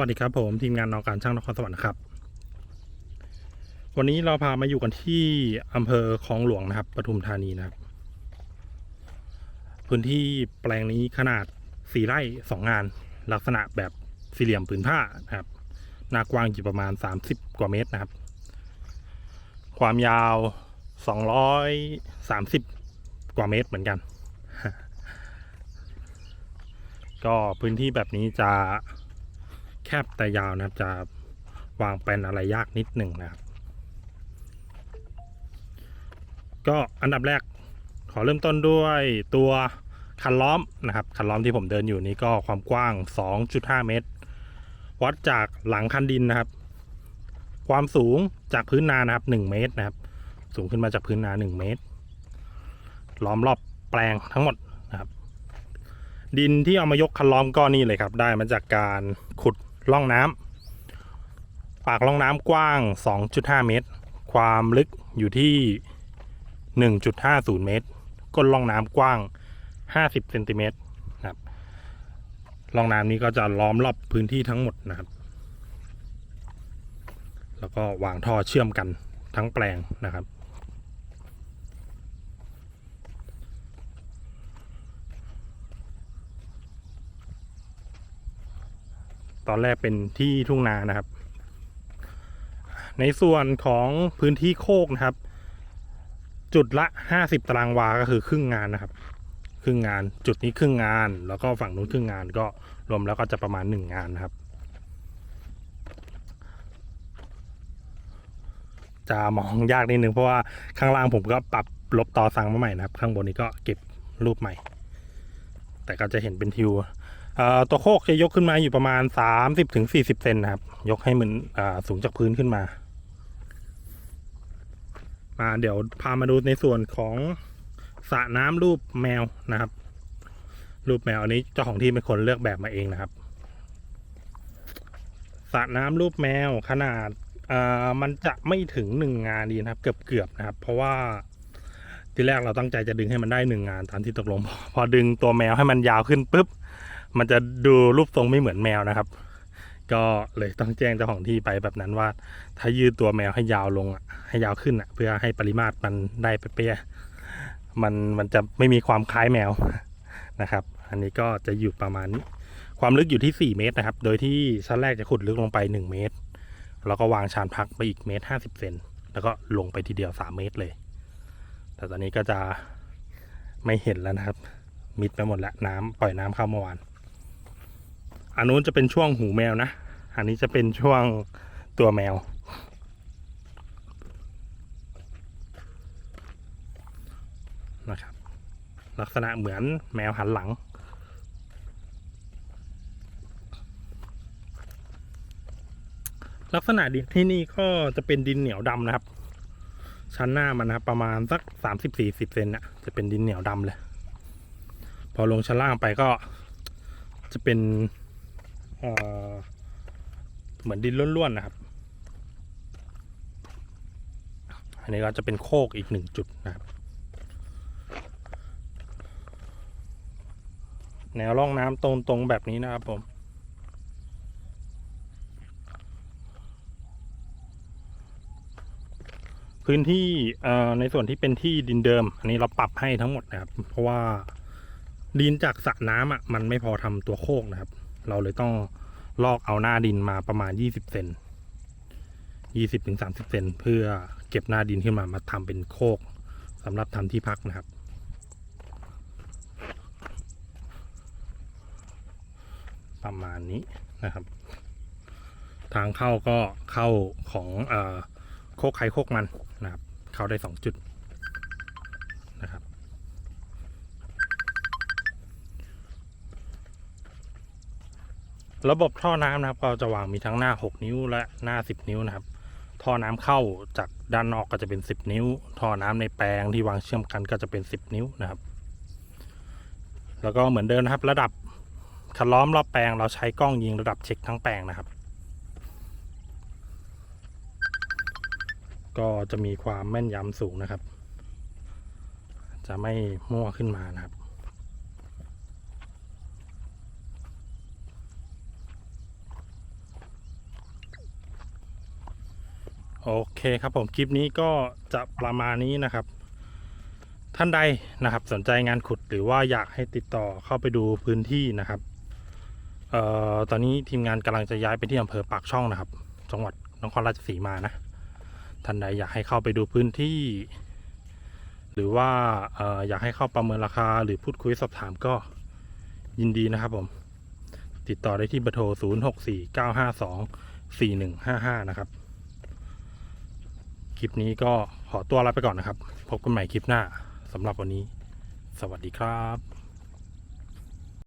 วัสดีครับผมทีมงานนอการช่างนครสวรรค์ครับ วันนี้เราพามาอยู่กันที่อำเภอคลองหลวงนะครับปทุมธานีนะครับ พื้นที่แปลงนี้ขนาดสี่ไร่สองงาน ลักษณะแบบสี่เหลี่ยมผืนผ้านะครับหน้ากว้างอยู่ประมาณ30กว่าเมตรนะครับ ความยาว230กว่าเมตรเหมือนกัน ก็พื้นที่แบบนี้จะ แคบแต่ยาวนะครับ จะวางเป็นอะไรยากนิดหนึ่งนะครับ ก็อันดับแรกขอเริ่มต้นด้วยตัวคันล้อมนะครับคันล้อมที่ผมเดินอยู่นี้ก็ความกว้าง 2.5 เมตร วัดจากหลังคันดินนะครับ ความสูงจากพื้นนานะครับ 1 เมตรนะครับ สูงขึ้นมาจากพื้นนา 1 เมตร ล้อมรอบแปลงทั้งหมดนะครับ ดินที่เอามายกคันล้อมก็นี่เลยครับ ได้มาจากการขุด ร่องน้ำปากร่องน้ำกว้าง 2.5 เมตร ความลึกอยู่ที่ 1.50 เมตร ก้นร่องน้ำกว้าง 50 เซนติเมตรนะครับร่องน้ำนี้ก็จะล้อมรอบพื้นที่ทั้งหมดนะครับ แล้วก็วางท่อเชื่อมกันทั้งแปลงนะครับ ตอนแรกเป็นที่ทุ่งนานะครับ ในส่วนของพื้นที่โคกนะครับ จุดละ50ตารางวาก็คือครึ่งงานนะครับ ครึ่งงานจุดนี้ครึ่งงาน แล้วก็ฝั่งนู้นครึ่งงานก็รวมแล้วก็จะประมาณ1งานนะครับ จะมองยากนิดนึงเพราะว่าข้างล่างผมก็ปรับลบต่อสั่งมาใหม่นะครับ ข้างบนนี้ก็เก็บรูปใหม่ แต่ก็จะเห็นเป็นทิว ตัวโคกจะยกขึ้นมาอยู่ประมาณ 30ถึง40 เซนนะครับ ยกให้เหมือนอสูงจากพื้นขึ้นมา มาเดี๋ยวพามาดูในส่วนของสระน้ำรูปแมวนะครับ รูปแมวอันนี้เจ้าของที่เป็นคนเลือกแบบมาเองนะครับสระน้ำรูปแมวขนาดมันจะไม่ถึงหนึ่งงานดีนะครับ เกือบเกือบๆนะครับ เพราะว่าที่แรกเราตั้งใจจะดึงให้มันได้หนึ่งงานตามที่ตกลง พอดึงตัวแมวให้มันยาวขึ้นปุ๊บ มันจะดูรูปทรงไม่เหมือนแมวนะครับ ก็เลยต้องแจ้งเจ้าของที่ไปแบบนั้นว่า ถ้ายืดตัวแมวให้ยาวลงอะให้ยาวขึ้นอะ เพื่อให้ปริมาตรมันได้เป๊ะมันมันจะไม่มีความคล้ายแมวนะครับ อันนี้ก็จะอยู่ประมาณนี้ความลึกอยู่ที่ 4 เมตรนะครับ โดยที่ชั้นแรกจะขุดลึกลงไป 1 เมตร แล้วก็วางชานพักไปอีกเมตรห้าสิบเซน แล้วก็ลงไปทีเดียว 3 เมตรเลย แต่ตอนนี้ก็จะไม่เห็นแล้วนะครับ มิดไปหมดแล้วน้ำปล่อยน้ำเข้าเมื่อวาน อันนู้นจะเป็นช่วงหูแมวนะ อันนี้จะเป็นช่วงตัวแมว นะครับ ลักษณะเหมือนแมวหันหลัง ลักษณะดินที่นี่ก็จะเป็นดินเหนียวดำนะครับ ชั้นหน้ามันนะประมาณสักสามสิบสี่สิบเซนนะจะเป็นดินเหนียวดำเลย พอลงชั้นล่างไปก็จะเป็น เหมือนดินล้วนๆนะครับ อันนี้ก็จะเป็นโคกอีกหนึ่งจุดนะครับ แนวร่องน้ำตรงๆแบบนี้นะครับผมพื้นที่ในส่วนที่เป็นที่ดินเดิม อันนี้เราปรับให้ทั้งหมดนะครับ เพราะว่าดินจากสระน้ำอะมันไม่พอทำตัวโคกนะครับ เราเลยต้องลอกเอาหน้าดินมาประมาณ 20 เซน20ถึง30 เซนเพื่อเก็บหน้าดินขึ้นมามาทำเป็นโคกสำหรับทำที่พักนะครับ ประมาณนี้นะครับ ทางเข้าก็เข้าของอโคกไข่โคกมันนะครับ เข้าได้สองจุด ระบบท่อน้ำนะครับ ก็จะวางมีทั้งหน้า 6 นิ้วและหน้า 10 นิ้วนะครับ ท่อน้ำเข้าจากด้านนอกก็จะเป็น 10 นิ้ว ท่อน้ำในแปลงที่วางเชื่อมกันก็จะเป็น 10 นิ้วนะครับ แล้วก็เหมือนเดิมนะครับ ระดับคันล้อมรอบแปลงเราใช้กล้องยิงระดับเช็คทั้งแปลงนะครับ ก็จะมีความแม่นยำสูงนะครับ จะไม่มั่วขึ้นมานะครับ โอเคครับผมคลิปนี้ก็จะประมาณนี้นะครับ ท่านใดนะครับสนใจงานขุดหรือว่าอยากให้ติดต่อเข้าไปดูพื้นที่นะครับเอ่อตอนนี้ทีมงานกำลังจะย้ายไปที่อำเภอปากช่องนะครับ จังหวัดนครราชสีมานะ ท่านใดอยากให้เข้าไปดูพื้นที่ หรือว่าเอ่ออยากให้เข้าประเมินราคา หรือพูดคุยสอบถามก็ยินดีนะครับผม ติดต่อได้ที่เบอร์โทร 0 6 4 9 5 2 4 1 5 5 นะครับ คลิปนี้ก็ขอตัวลาไปก่อนนะครับ พบกันใหม่คลิปหน้าสำหรับวันนี้ สวัสดีครับ